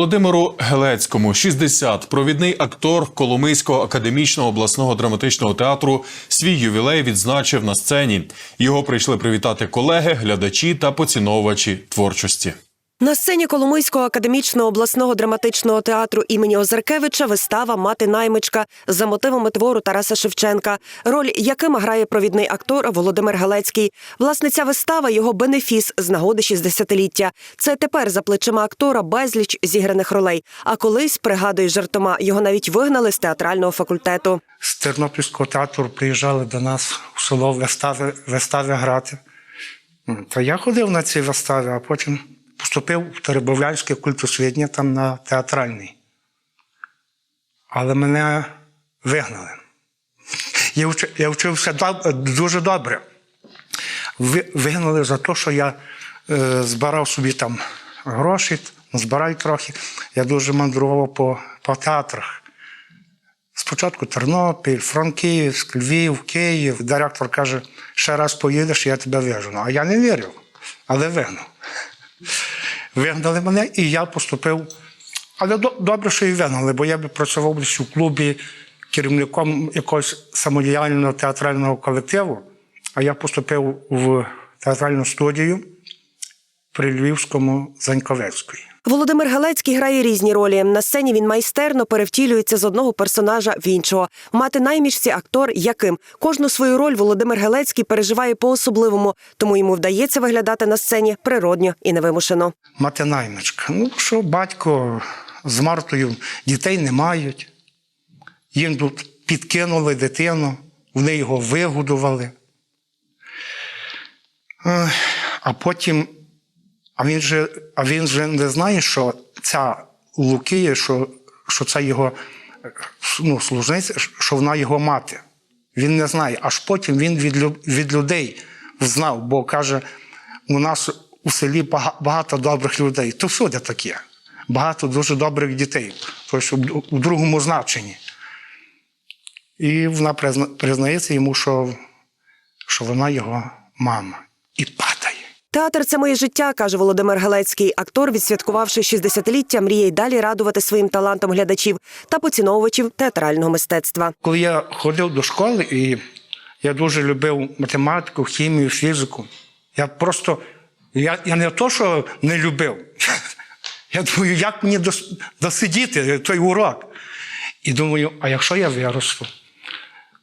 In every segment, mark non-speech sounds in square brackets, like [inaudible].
Володимиру Гелецькому 60, провідний актор Коломийського академічного обласного драматичного театру, свій ювілей відзначив на сцені. Його прийшли привітати колеги, глядачі та поціновувачі творчості. На сцені Коломийського академічного обласного драматичного театру імені Озеркевича вистава Мати наймичка за мотивами твору Тараса Шевченка, роль яким грає провідний актор Володимир Галецький. Власне, ця вистава його бенефіс з нагоди 60-ліття. Це тепер за плечима актора безліч зіграних ролей. А колись пригадує жартома, його навіть вигнали з театрального факультету. з Тернопільського театру приїжджали до нас в село вистави, вистави грати. То я ходив на ці вистави, а потім поступив в Теребовлянське культосвітнє там на театральний. Але мене вигнали. Я, вчи- я вчився доб- дуже добре. Вигнали за те, що я е, збирав собі там гроші, збираю трохи. Я дуже мандрував по, по театрах. Спочатку Тернопіль, Франківськ, Львів, Київ. Директор каже, ще раз поїдеш, я тебе вижену. А я не вірив, але вигнав. Вигнали мене, і я поступив. Але до- добре, що і вигнали, бо я би працював десь у клубі керівником якогось самодіяльного театрального колективу, а я поступив в театральну студію при Львівському Заньковецької. Володимир Галецький грає різні ролі. На сцені він майстерно перевтілюється з одного персонажа в іншого. Мати наймічці актор, яким кожну свою роль Володимир Галецький переживає по-особливому, тому йому вдається виглядати на сцені природньо і невимушено. Мати наймичка. Ну, що батько з Мартою дітей не мають. Їм тут підкинули дитину, вони його вигодували. А потім, а він же, а він же не знає, що ця Лукія, що, що це його ну, служниця, що вона його мати. Він не знає. Аж потім він від, від людей знав, бо каже, у нас у селі багато добрих людей. То всюди таке. Багато дуже добрих дітей. Тобто у- другому значенні. І вона признається йому, що, що вона його мама. І падає. Театр це моє життя, каже Володимир Галецький. Актор, відсвяткувавши 60-ліття, мріє й далі радувати своїм талантом глядачів та поціновувачів театрального мистецтва. Коли я ходив до школи, і я дуже любив математику, хімію, фізику. Я просто, я, я не то, що не любив. [laughs] Я думаю, як мені досидіти той урок. І думаю, а якщо я виросту?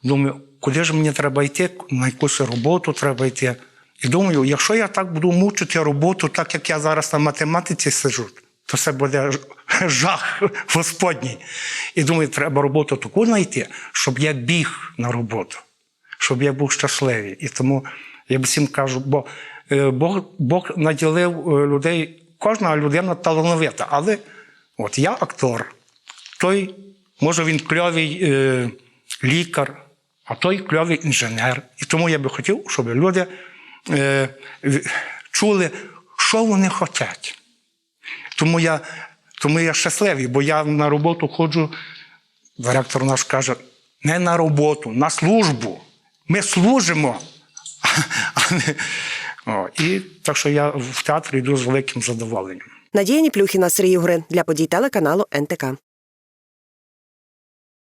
Думаю, куди ж мені треба йти, на якусь роботу треба йти. І думаю, якщо я так буду мучити роботу, так як я зараз на математиці сиджу, то це буде жах Господній. І думаю, треба роботу таку знайти, щоб я біг на роботу, щоб я був щасливий. І тому я всім кажу, бо е, Бог, Бог наділив е, людей, кожна людина талановита, але от я актор, той, може, він кльовий е, лікар, а той кльовий інженер. І тому я би хотів, щоб люди е, чули, що вони хочуть. Тому я, тому я щасливий, бо я на роботу ходжу, директор наш каже, не на роботу, на службу. Ми служимо. І так що я в театр йду з великим задоволенням. Надія Ніплюхіна, Сергій Грин для подій телеканалу НТК.